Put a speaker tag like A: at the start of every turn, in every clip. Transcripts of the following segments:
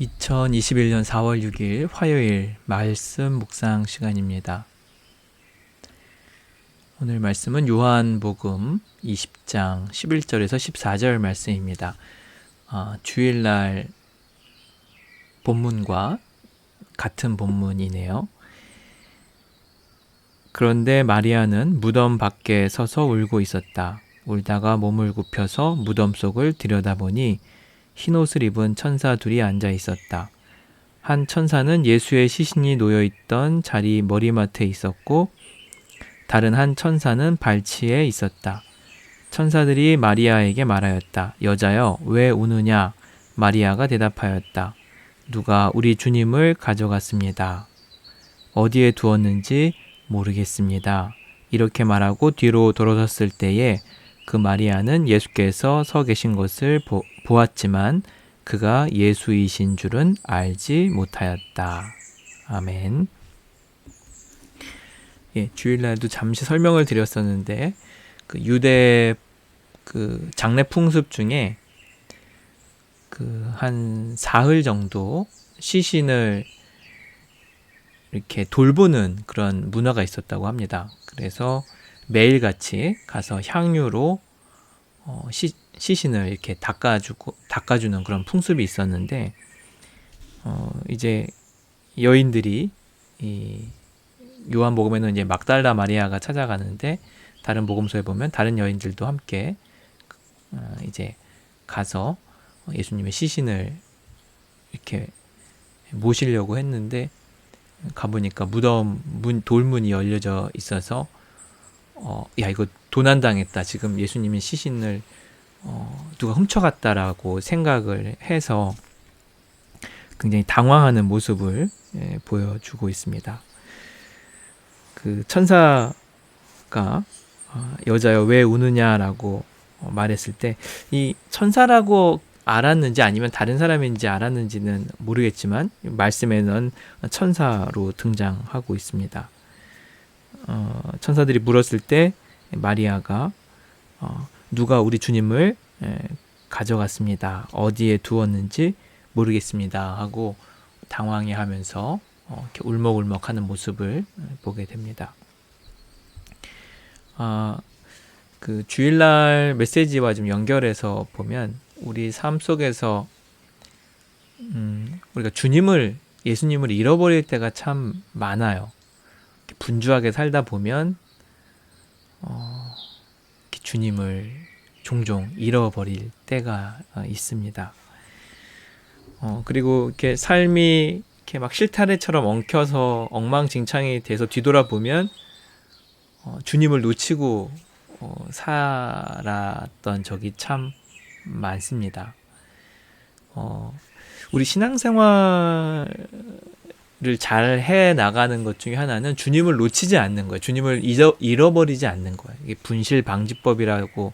A: 2021년 4월 6일 화요일 말씀 묵상 시간입니다. 오늘 말씀은 요한복음 20장 11절에서 14절 말씀입니다. 아, 주일날 본문과 같은 본문이네요. 그런데 마리아는 무덤 밖에 서서 울고 있었다. 울다가 몸을 굽혀서 무덤 속을 들여다보니 흰 옷을 입은 천사 둘이 앉아 있었다. 한 천사는 예수의 시신이 놓여 있던 자리 머리맡에 있었고 다른 한 천사는 발치에 있었다. 천사들이 마리아에게 말하였다. 여자여, 왜 우느냐? 마리아가 대답하였다. 누가 우리 주님을 가져갔습니다. 어디에 두었는지 모르겠습니다. 이렇게 말하고 뒤로 돌아섰을 때에 그 마리아는 예수께서 서 계신 것을 보, 보았지만 그가 예수이신 줄은 알지 못하였다. 아멘. 예, 주일날도 잠시 설명을 드렸었는데 그 유대 그 장례 풍습 중에 그 한 사흘 정도 시신을 이렇게 돌보는 그런 문화가 있었다고 합니다. 그래서 매일같이 가서 향유로 어, 시, 시신을 이렇게 닦아주고 닦아주는 그런 풍습이 있었는데 어, 이제 여인들이 이 요한복음에는 이제 막달라 마리아가 찾아가는데 다른 복음서에 보면 다른 여인들도 함께 어, 이제 가서 예수님의 시신을 이렇게 모시려고 했는데 가보니까 무덤 문 돌문이 열려져 있어서 어, 야, 이거 도난당했다. 지금 예수님의 시신을 어, 누가 훔쳐갔다라고 생각을 해서 굉장히 당황하는 모습을 예, 보여주고 있습니다. 그 천사가 어, 여자여 왜 우느냐라고 어, 말했을 때 이 천사라고 알았는지 아니면 다른 사람인지 알았는지는 모르겠지만 말씀에는 천사로 등장하고 있습니다. 어, 천사들이 물었을 때 마리아가 어, 누가 우리 주님을 에, 가져갔습니다. 어디에 두었는지 모르겠습니다. 하고 당황해 하면서 어, 이렇게 울먹울먹하는 모습을 보게 됩니다. 아, 그 주일날 메시지와 좀 연결해서 보면 우리 삶 속에서 음, 우리가 주님을 예수님을 잃어버릴 때가 참 많아요. 분주하게 살다 보면 어, 주님을 종종 잃어버릴 때가 어, 있습니다. 어, 그리고 이렇게 삶이 이렇게 막 실타래처럼 엉켜서 엉망진창이 돼서 뒤돌아보면 어, 주님을 놓치고 어, 살았던 적이 참 많습니다. 어, 우리 신앙생활 를잘 나가는 것 중에 하나는 주님을 놓치지 않는 거예요. 주님을 잊어, 잃어버리지 않는 거예요. 이게 분실 방지법이라고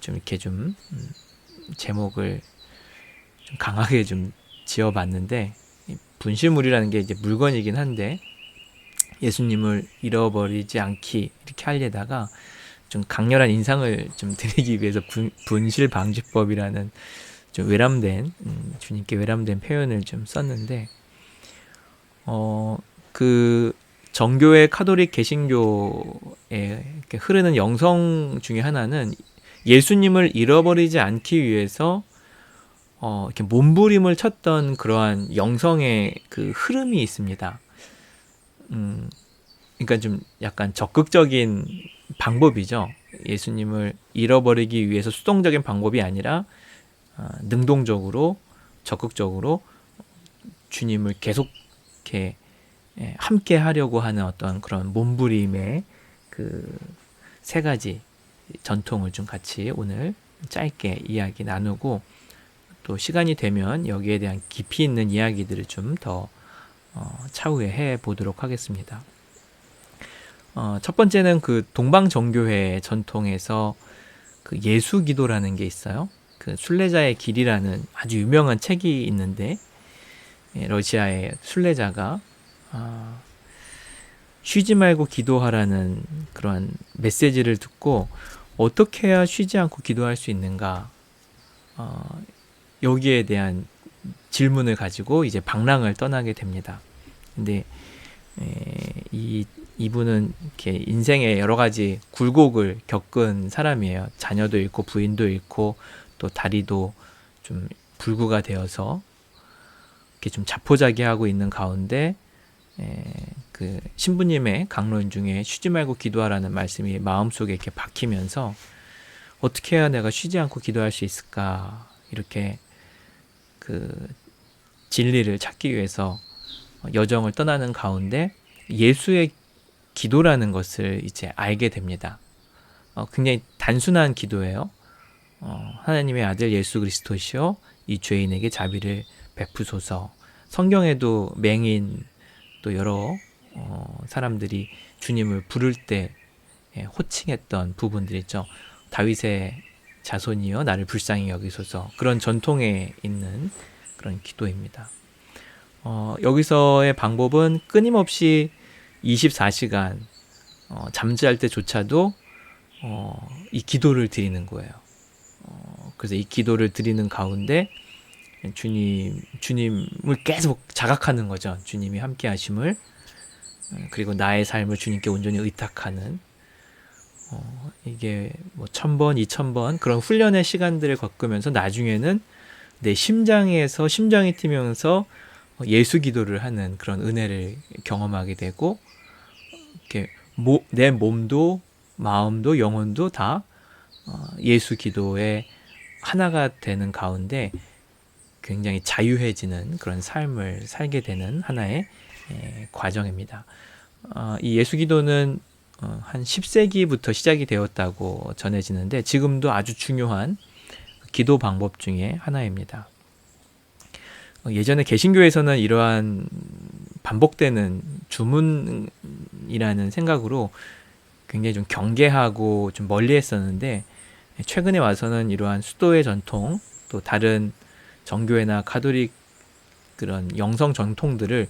A: 좀 이렇게 좀 음, 제목을 좀 강하게 좀 지어봤는데 분실물이라는 게 이제 물건이긴 한데 예수님을 잃어버리지 않기 이렇게 하려다가 좀 강렬한 인상을 좀 드리기 위해서 분, 분실 방지법이라는 좀 외람된 음, 주님께 외람된 표현을 좀 썼는데 어, 그 정교회 카톨릭 개신교에 흐르는 영성 중에 하나는 예수님을 잃어버리지 않기 위해서 어, 이렇게 몸부림을 쳤던 그러한 영성의 그 흐름이 있습니다. 음, 그러니까 좀 약간 적극적인 방법이죠. 예수님을 잃어버리기 위해서 수동적인 방법이 아니라 어, 능동적으로 적극적으로 주님을 계속 이렇게 예, 함께 하려고 하는 어떤 그런 몸부림의 그 세 가지 전통을 좀 같이 오늘 짧게 이야기 나누고 또 시간이 되면 여기에 대한 깊이 있는 이야기들을 좀더 어, 차후에 해 보도록 하겠습니다. 어, 첫 번째는 그 동방정교회 전통에서 그 예수 기도라는 게 있어요. 그 순례자의 길이라는 아주 유명한 책이 있는데 예, 러시아의 순례자가 아, 쉬지 말고 기도하라는 그러한 메시지를 듣고 어떻게 해야 쉬지 않고 기도할 수 있는가 어, 여기에 대한 질문을 가지고 이제 방랑을 떠나게 됩니다. 근데 에, 이 이분은 이렇게 인생의 여러 가지 굴곡을 겪은 사람이에요. 자녀도 잃고 부인도 잃고 또 다리도 좀 불구가 되어서 이렇게 좀 자포자기하고 있는 가운데 에, 그 신부님의 강론 중에 쉬지 말고 기도하라는 말씀이 마음속에 이렇게 박히면서 어떻게 해야 내가 쉬지 않고 기도할 수 있을까 이렇게 그 진리를 찾기 위해서 여정을 떠나는 가운데 예수의 기도라는 것을 이제 알게 됩니다. 어, 굉장히 단순한 기도예요. 어, 하나님의 아들 예수 그리스도시요 이 죄인에게 자비를 베푸소서. 성경에도 맹인 또 여러 어, 사람들이 주님을 부를 때 예, 호칭했던 부분들 있죠. 다윗의 자손이여 나를 불쌍히 여기소서 그런 전통에 있는 그런 기도입니다. 어, 여기서의 방법은 끊임없이 24시간 어, 잠잘 때조차도 어, 이 기도를 드리는 거예요. 어, 그래서 이 기도를 드리는 가운데 주님 주님을 계속 자각하는 거죠. 주님이 함께 하심을 어, 그리고 나의 삶을 주님께 온전히 의탁하는 어, 이게 뭐 천 번, 이천 번 그런 훈련의 시간들을 겪으면서 나중에는 내 심장에서 심장이 뛰면서 예수 기도를 하는 그런 은혜를 경험하게 되고 이렇게 모, 내 몸도 마음도 영혼도 다 어, 예수 기도에 하나가 되는 가운데 굉장히 자유해지는 그런 삶을 살게 되는 하나의 에, 과정입니다. 어, 이 예수 기도는 어, 한 10세기부터 시작이 되었다고 전해지는데 지금도 아주 중요한 기도 방법 중에 하나입니다. 어, 예전에 개신교에서는 이러한 반복되는 주문이라는 생각으로 굉장히 좀 경계하고 좀 멀리 했었는데 최근에 와서는 이러한 수도의 전통 또 다른 정교회나 가톨릭 그런 영성 전통들을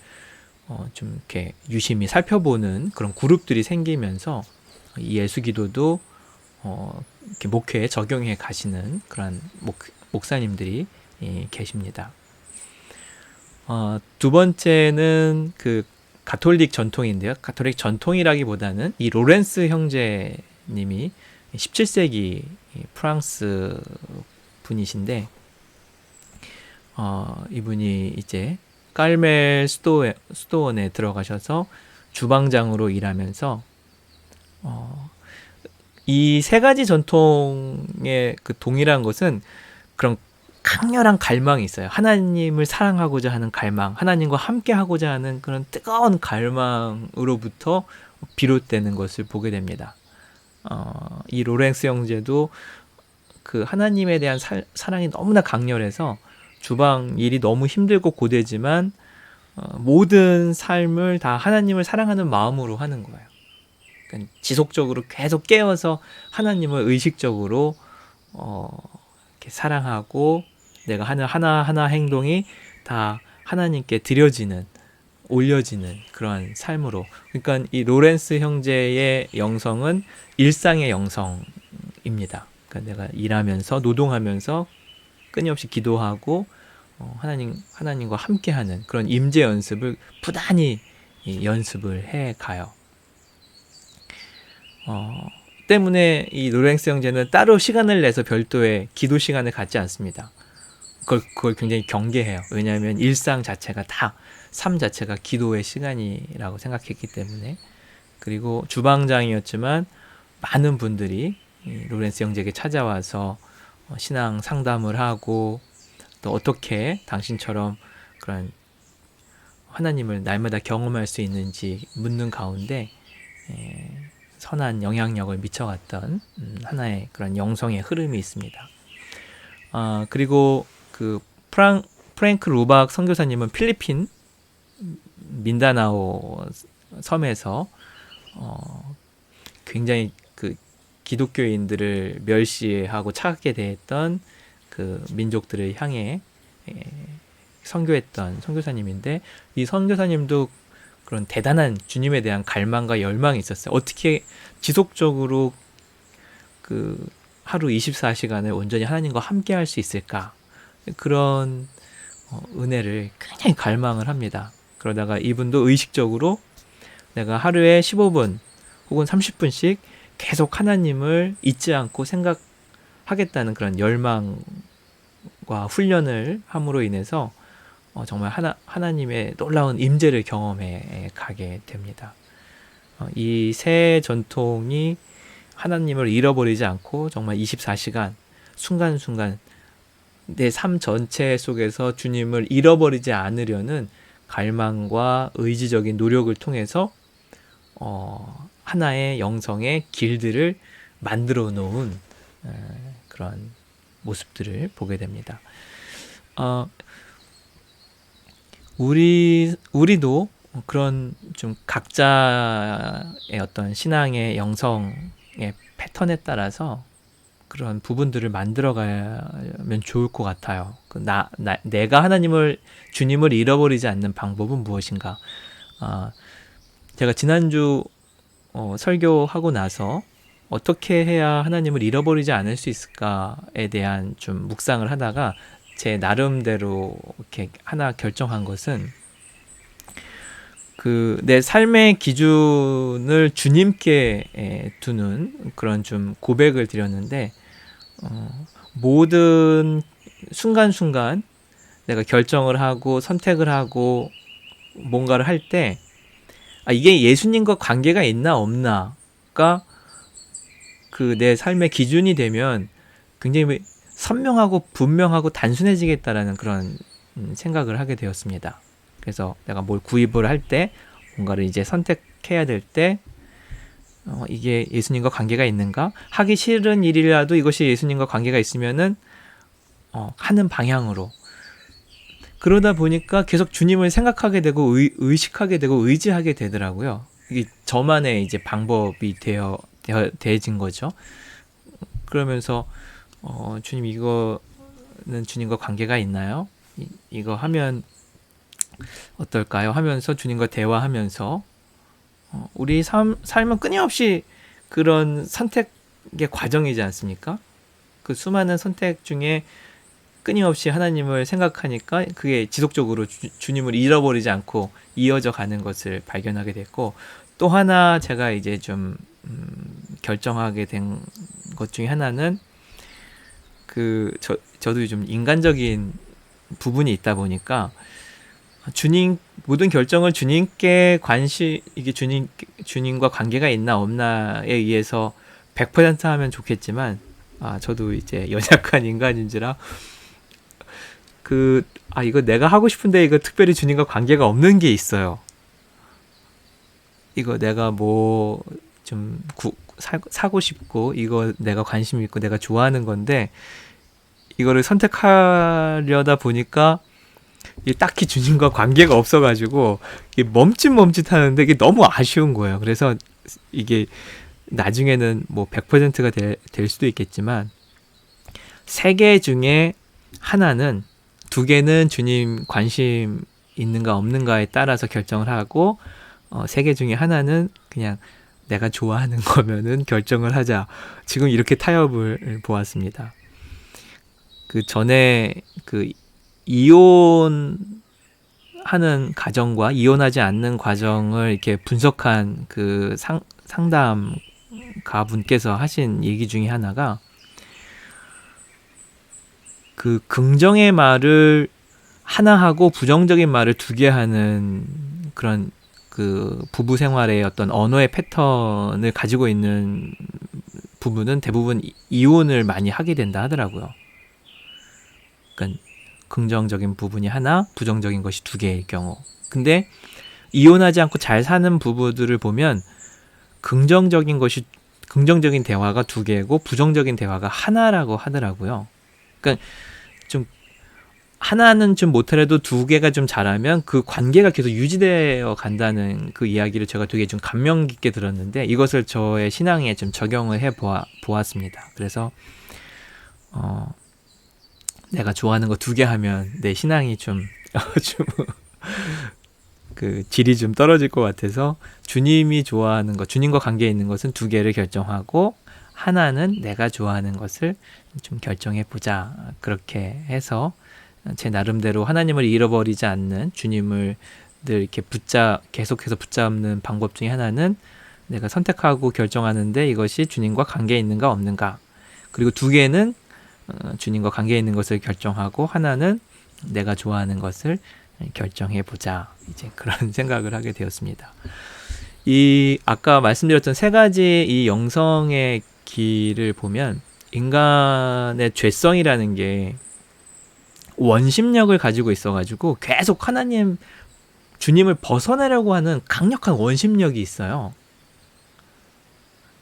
A: 어, 좀 이렇게 유심히 살펴보는 그런 그룹들이 생기면서 이 예수 기도도 어, 이렇게 목회에 적용해 가시는 그런 목, 목사님들이 예, 계십니다. 어, 두 번째는 그 가톨릭 전통인데요. 가톨릭 전통이라기보다는 이 로렌스 형제님이 17세기 프랑스 분이신데 어, 이분이 이제 깔멜 수도에, 수도원에 들어가셔서 주방장으로 일하면서 어, 이 세 가지 전통의 그 동일한 것은 그런 강렬한 갈망이 있어요. 하나님을 사랑하고자 하는 갈망, 하나님과 함께 하고자 하는 그런 뜨거운 갈망으로부터 비롯되는 것을 보게 됩니다. 어, 이 로렌스 형제도 그 하나님에 대한 사, 사랑이 너무나 강렬해서 주방 일이 너무 힘들고 고되지만 어, 모든 삶을 다 하나님을 사랑하는 마음으로 하는 거예요. 그러니까 지속적으로 계속 깨어서 하나님을 의식적으로 어, 이렇게 사랑하고 내가 하는 하나 하나 행동이 다 하나님께 드려지는 올려지는 그러한 삶으로 그러니까 이 로렌스 형제의 영성은 일상의 영성입니다. 그러니까 내가 일하면서 노동하면서 끊임없이 기도하고 어, 하나님 하나님과 함께하는 그런 임재 연습을 부단히 연습을 해 가요. 어, 때문에 이 로렌스 형제는 따로 시간을 내서 별도의 기도 시간을 갖지 않습니다. 그걸, 그걸 굉장히 경계해요. 왜냐하면 일상 자체가 다 삶 자체가 기도의 시간이라고 생각했기 때문에 그리고 주방장이었지만 많은 분들이 로렌스 형제에게 찾아와서 어, 신앙 상담을 하고 또 어떻게 당신처럼 그런 하나님을 날마다 경험할 수 있는지 묻는 가운데 선한 영향력을 미쳐갔던 음, 하나의 그런 영성의 흐름이 있습니다. 아, 그리고 그 프랑, 프랭크 루박 선교사님은 필리핀 민다나오 섬에서 어, 굉장히 기독교인들을 멸시하고 차갑게 대했던 그 민족들을 향해 예, 선교했던 선교사님인데 이 선교사님도 그런 대단한 주님에 대한 갈망과 열망이 있었어요. 어떻게 지속적으로 그 하루 24시간을 온전히 하나님과 함께 할 수 있을까? 그런 어, 은혜를 굉장히 갈망을 합니다. 그러다가 이분도 의식적으로 내가 하루에 15분 혹은 30분씩 계속 하나님을 잊지 않고 생각하겠다는 그런 열망 과 훈련을 함으로 인해서 어, 정말 하나, 하나님의 놀라운 임재를 경험해 가게 됩니다. 어, 이새 전통이 하나님을 잃어버리지 않고 정말 24시간 순간순간 내 삶 전체 속에서 주님을 잃어버리지 않으려는 갈망과 의지적인 노력을 통해서 어, 하나의 영성의 길들을 만들어 놓은 에, 그런 모습들을 보게 됩니다. 어, 우리 우리도 그런 좀 각자의 어떤 신앙의 영성의 패턴에 따라서 그런 부분들을 만들어 가면 좋을 것 같아요. 그 나, 나, 내가 하나님을, 주님을 잃어버리지 않는 방법은 무엇인가? 아, 제가 지난주 어, 설교하고 나서 어떻게 해야 하나님을 잃어버리지 않을 수 있을까에 대한 좀 묵상을 하다가 제 나름대로 이렇게 하나 결정한 것은 그 내 삶의 기준을 주님께 에, 두는 그런 좀 고백을 드렸는데 어, 모든 순간순간 내가 결정을 하고 선택을 하고 뭔가를 할 때 아, 이게 예수님과 관계가 있나 없나가 그 내 삶의 기준이 되면 굉장히 선명하고 분명하고 단순해지겠다라는 그런 음, 생각을 하게 되었습니다. 그래서 내가 뭘 구입을 할 때 뭔가를 이제 선택해야 될때 어, 이게 예수님과 관계가 있는가? 하기 싫은 일이라도 이것이 예수님과 관계가 있으면은 어, 하는 방향으로 그러다 보니까 계속 주님을 생각하게 되고 의, 의식하게 되고 의지하게 되더라고요. 이게 저만의 이제 방법이 되어, 되어 되진 거죠. 그러면서 어, 주님 이거는 주님과 관계가 있나요? 이, 이거 하면 어떨까요? 하면서 주님과 대화하면서 어, 우리 삶, 삶은 끊임없이 그런 선택의 과정이지 않습니까? 그 수많은 선택 중에 끊임없이 하나님을 생각하니까 그게 지속적으로 주, 님을 잃어버리지 않고 이어져 가는 것을 발견하게 됐고 또 하나 제가 이제 좀 음, 결정하게 된 것 중에 하나는 그 저, 저도 좀 인간적인 부분이 있다 보니까 주님 모든 결정을 주님께 관심 이게 주님 주님과 관계가 있나 없나에 의해서 100% 하면 좋겠지만 아 저도 이제 연약한 인간인지라 그 아 이거 내가 하고 싶은데 이거 특별히 주님과 관계가 없는 게 있어요. 이거 내가 뭐 좀 사고 싶고 이거 내가 관심 있고 내가 좋아하는 건데 이거를 선택하려다 보니까 이게 딱히 주님과 관계가 없어가지고 이게 멈칫멈칫 하는데 이게 너무 아쉬운 거예요. 그래서 이게 나중에는 뭐 100%가 될, 될 수도 있겠지만 세 개 중에 하나는 두 개는 주님 관심 있는가 없는가에 따라서 결정을 하고 어, 세개 중에 하나는 그냥 내가 좋아하는 거면은 결정을 하자. 지금 이렇게 타협을 보았습니다. 그 전에 그 이혼하는 가정과 이혼하지 않는 과정을 이렇게 분석한 그 상, 상담가 분께서 하신 얘기 중에 하나가 그 긍정의 말을 하나 하고 부정적인 말을 두 개 하는 그런 그 부부 생활의 어떤 언어의 패턴을 가지고 있는 부부는 대부분 이혼을 많이 하게 된다 하더라고요. 그러니까 긍정적인 부분이 하나, 부정적인 것이 두 개일 경우. 근데 이혼하지 않고 잘 사는 부부들을 보면 긍정적인 것이 긍정적인 대화가 두 개고 부정적인 대화가 하나라고 하더라고요. 그러니까 좀 하나는 좀 못하려도 두 개가 좀 잘하면 그 관계가 계속 유지되어 간다는 그 이야기를 제가 되게 좀 감명 깊게 들었는데 이것을 저의 신앙에 좀 적용을 해 보아, 보았습니다. 그래서 어 내가 좋아하는 거 두 개 하면 내 신앙이 좀, 좀, 그 질이 좀 떨어질 것 같아서 주님이 좋아하는 것, 주님과 관계 있는 것은 두 개를 결정하고 하나는 내가 좋아하는 것을 좀 결정해 보자. 그렇게 해서 제 나름대로 하나님을 잃어버리지 않는 주님을 늘 이렇게 붙잡 계속해서 붙잡는 방법 중에 하나는 내가 선택하고 결정하는데 이것이 주님과 관계 있는가 없는가. 그리고 두 개는 어, 주님과 관계 있는 것을 결정하고 하나는 내가 좋아하는 것을 결정해 보자. 이제 그런 생각을 하게 되었습니다. 이 아까 말씀드렸던 세 가지 이 영성의 길을 보면 인간의 죄성이라는 게 원심력을 가지고 있어가지고 계속 하나님 주님을 벗어나려고 하는 강력한 원심력이 있어요.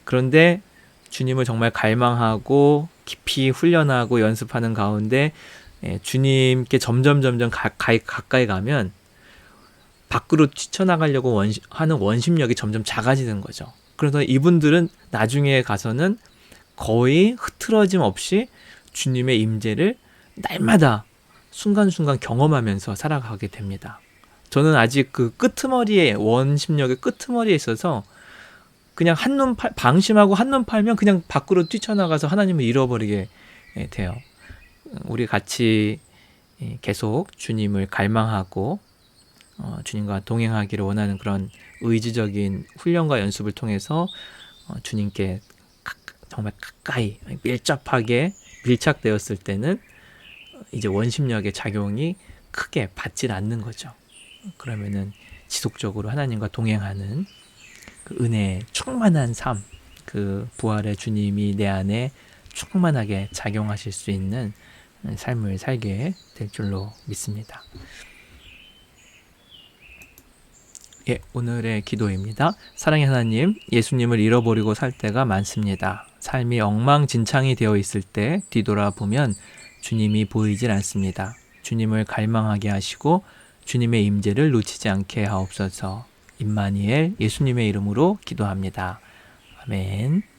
A: 그런데 주님을 정말 갈망하고 깊이 훈련하고 연습하는 가운데 예, 주님께 점점 점점 가, 가, 가까이 가면 밖으로 뛰쳐나가려고 원시, 하는 원심력이 점점 작아지는 거죠. 그래서 이분들은 나중에 가서는 거의 흐트러짐 없이 주님의 임재를 날마다 순간순간 경험하면서 살아가게 됩니다. 저는 아직 그 끄트머리에 원심력의 끄트머리에 있어서 그냥 한눈 팔, 방심하고 한눈 팔면 그냥 밖으로 뛰쳐나가서 하나님을 잃어버리게 예, 돼요. 우리 같이 예, 계속 주님을 갈망하고 어, 주님과 동행하기를 원하는 그런 의지적인 훈련과 연습을 통해서 어, 주님께 가, 정말 가까이 밀접하게 밀착되었을 때는 이제 원심력의 작용이 크게 받질 않는 거죠. 그러면은 지속적으로 하나님과 동행하는 그 은혜 충만한 삶, 그 부활의 주님이 내 안에 충만하게 작용하실 수 있는 삶을 살게 될 줄로 믿습니다. 예, 오늘의 기도입니다. 사랑의 하나님, 예수님을 잃어버리고 살 때가 많습니다. 삶이 엉망진창이 되어 있을 때 뒤돌아보면 주님이 보이질 않습니다. 주님을 갈망하게 하시고 주님의 임재를 놓치지 않게 하옵소서. 임마니엘 예수님의 이름으로 기도합니다. 아멘.